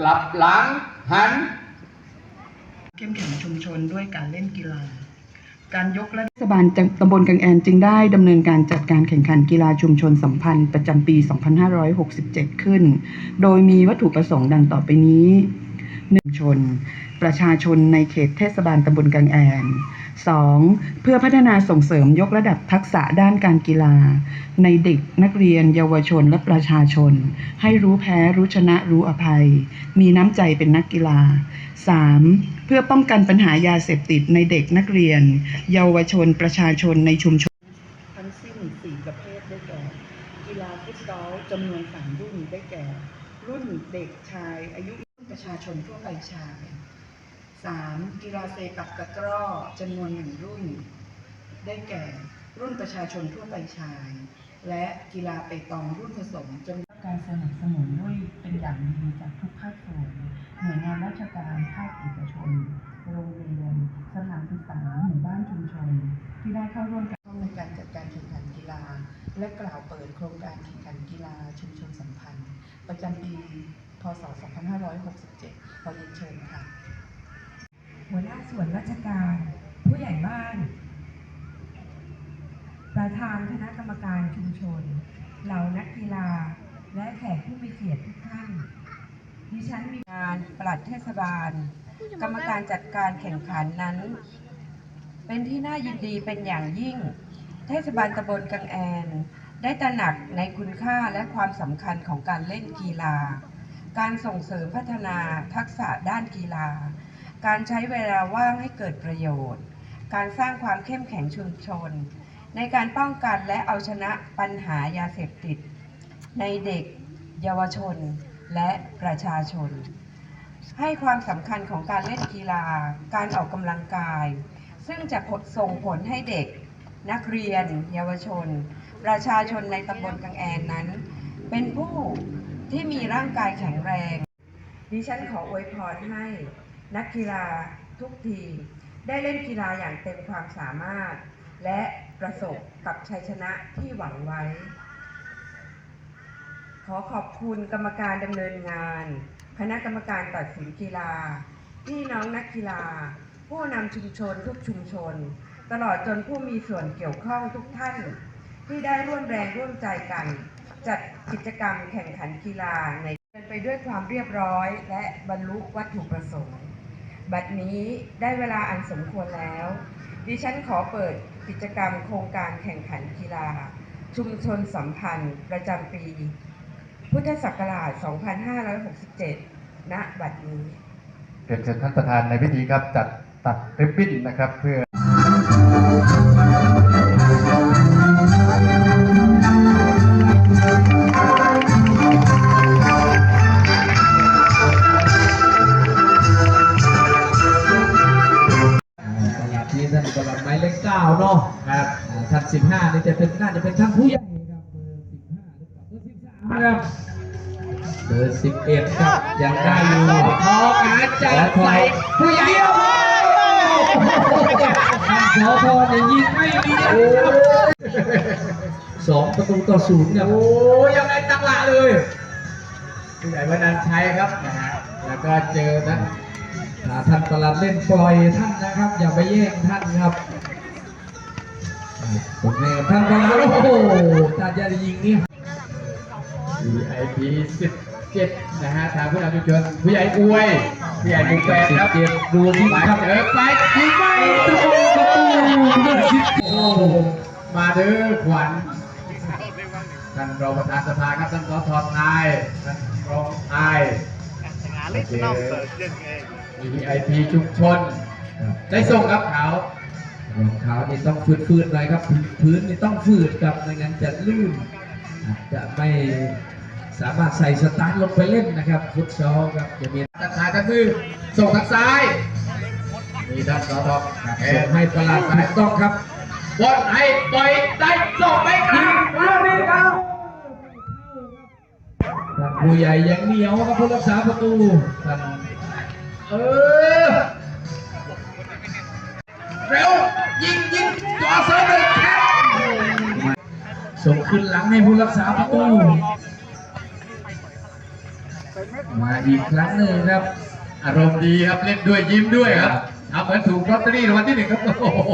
หลับหลังหัน เข้มแข็งชุมชนด้วยการเล่นกีฬา การยกระดับเทศบาลตำบลกังแอนจึงได้ดำเนินการจัดการแข่งขันกีฬาชุมชนสัมพันธ์ประจำปี 2567 ขึ้น โดยมีวัตถุประสงค์ดังต่อไปนี้หนึ่งชน ประชาชนในเขตเทศบาลตำบลกังแอน 2. เพื่อพัฒนาส่งเสริมยกระดับทักษะด้านการกีฬา ในเด็กนักเรียนเยาวชนและประชาชน ให้รู้แพ้รู้ชนะรู้อภัย มีน้ำใจเป็นนักกีฬา 3. เพื่อป้องกันปัญหายาเสพติดในเด็กนักเรียน เยาวชนประชาชนในชุมชน ทั้งสิ้น 4 ประเภทได้แก่ กีฬาฟุตซอลจำนวน3รุ่นได้แก่ รุ่นเด็กชายอายุประชาชนทั่วไปชาย 3. กีฬาเซปักตะกร้อจำนวนหนึ่งรุ่น ได้แก่ รุ่นประชาชนทั่วไปชาย และกีฬาเปตองรุ่นผสมจำนวนการสนับสนุนด้วยเป็นอย่างดีจากทุกภาคส่วนหน่วยงานราชการภาคเอกชน โรงเรียน สถานศึกษาหมู่บ้านชุมชน ที่ได้เข้าร่วมกันในการจัดการแข่งขันกีฬา และกล่าวเปิดโครงการแข่งขันกีฬาชุมชนสัมพันธ์ ประจำปี พศ 2567ขอเรียนเชิญค่ะ หัวหน้าส่วนราชการ ผู้ใหญ่บ้าน ประธานคณะกรรมการชุมชน เหล่านักกีฬา และแขกผู้มีเกียรติทุกท่าน ดิฉันมีงานปลัดเทศบาล กรรมการจัดการแข่งขันนั้น เป็นที่น่ายินดีเป็นอย่างยิ่ง เทศบาลตำบลกังแอน ได้ตระหนักในคุณค่าและความสำคัญของการเล่นกีฬา การส่งเสริมพัฒนาทักษะด้านกีฬา การใช้เวลาว่างให้เกิดประโยชน์ การสร้างความเข้มแข็งชุมชน ในการป้องกันและเอาชนะปัญหายาเสพติด ในเด็ก เยาวชน และประชาชน ให้ความสำคัญของการเล่นกีฬา การออกกำลังกาย ซึ่งจะส่งผลให้เด็ก นักเรียน เยาวชน ประชาชนในตำบลกังแอนนั้น เป็นผู้ที่มีร่างกายแข็งแรง ดิฉันขออวยพรให้ นักกีฬาทุกทีม ได้เล่นกีฬาอย่างเต็มความสามารถ และประสบกับชัยชนะที่หวังไว้ ขอขอบคุณกรรมการดำเนินงาน คณะกรรมการตัดสินกีฬา พี่น้องนักกีฬา ผู้นำชุมชนทุกชุมชน ตลอดจนผู้มีส่วนเกี่ยวข้องทุกท่าน ที่ได้ร่วมแรงร่วมใจกัน จัดกิจกรรมแข่งขันกีฬาในเป็นไปด้วยความเรียบร้อยและบรรลุวัตถุประสงค์ บัดนี้ได้เวลาอันสมควรแล้ว ดิฉันขอเปิดกิจกรรมโครงการแข่งขันกีฬา ชุมชนสัมพันธ์ประจำปี พุทธศักราช 2567 ณ บัดนี้ เรียนเชิญท่านประธานในพิธีครับจัดตัดริบบิ้นนะครับเพื่อ นี่จะเป็นน่าจะเป็นท่านผู้ใหญ่ครับเบอร์สิบห้าหรือเปล่าเบอร์สิบห้าเบอร์สิบเอ็ดครับยังได้อยู่พอการจัดใส่ผู้ใหญ่เอาไว้ท่านสอพอเนี่ยยิงไม่มีสองประตูต่อศูนย์เนี่ยโอ้ยังไงตั้งหละเลยผู้ใหญ่วันนันชัยครับนะฮะแล้วก็เจอนะถ้าท่านประหลัดเล่นปล่อยท่านนะครับ อย่าไปแย่งท่านครับ ผมเองท่านประหลัดโอ้โหถ้าจะยิงนี่ VIP 17 นะฮะ ทางผู้นำชุมชนผู้ใหญ่อวยผู้ใหญ่บุกแปดครับดูที่ครับเออไปยิงไม่ตรงประตูโอ้โหมาเด้อขวัญท่านรองประธานสภาครับท่านสทไทยท่านรองไทย VIP ชุมชน ได้ส่งครับเขา รองเท้านี่ต้องฟืดๆหน่อยครับ พื้นนี่ต้องฟืดครับไม่งั้นจะลื่นอาจจะไม่สามารถใส่สตาร์ทลงไปเล่นนะครับฟุตซอลครับจะมีตัดขาทางมือส่งทางซ้ายมีด้านสอทองส่งให้ประหลาดสายต้องครับบอลให้ปล่อยได้ส่งไปครับมาดีครับท่านผู้ใหญ่ยังเหนียวครับผู้รักษาประตูท่านเออเร็ว ยิงยิงจ่อเสยเลยครับส่ง ขึ้นหลังให้ผู้รักษาประตู มาอีกครั้งหนึ่งครับ อารมณ์ดีครับเล่นด้วยยิ้มด้วยครับทำเหมือนถูกลอตเตอรี่รางวัลที่หนึ่งครับโอ้โห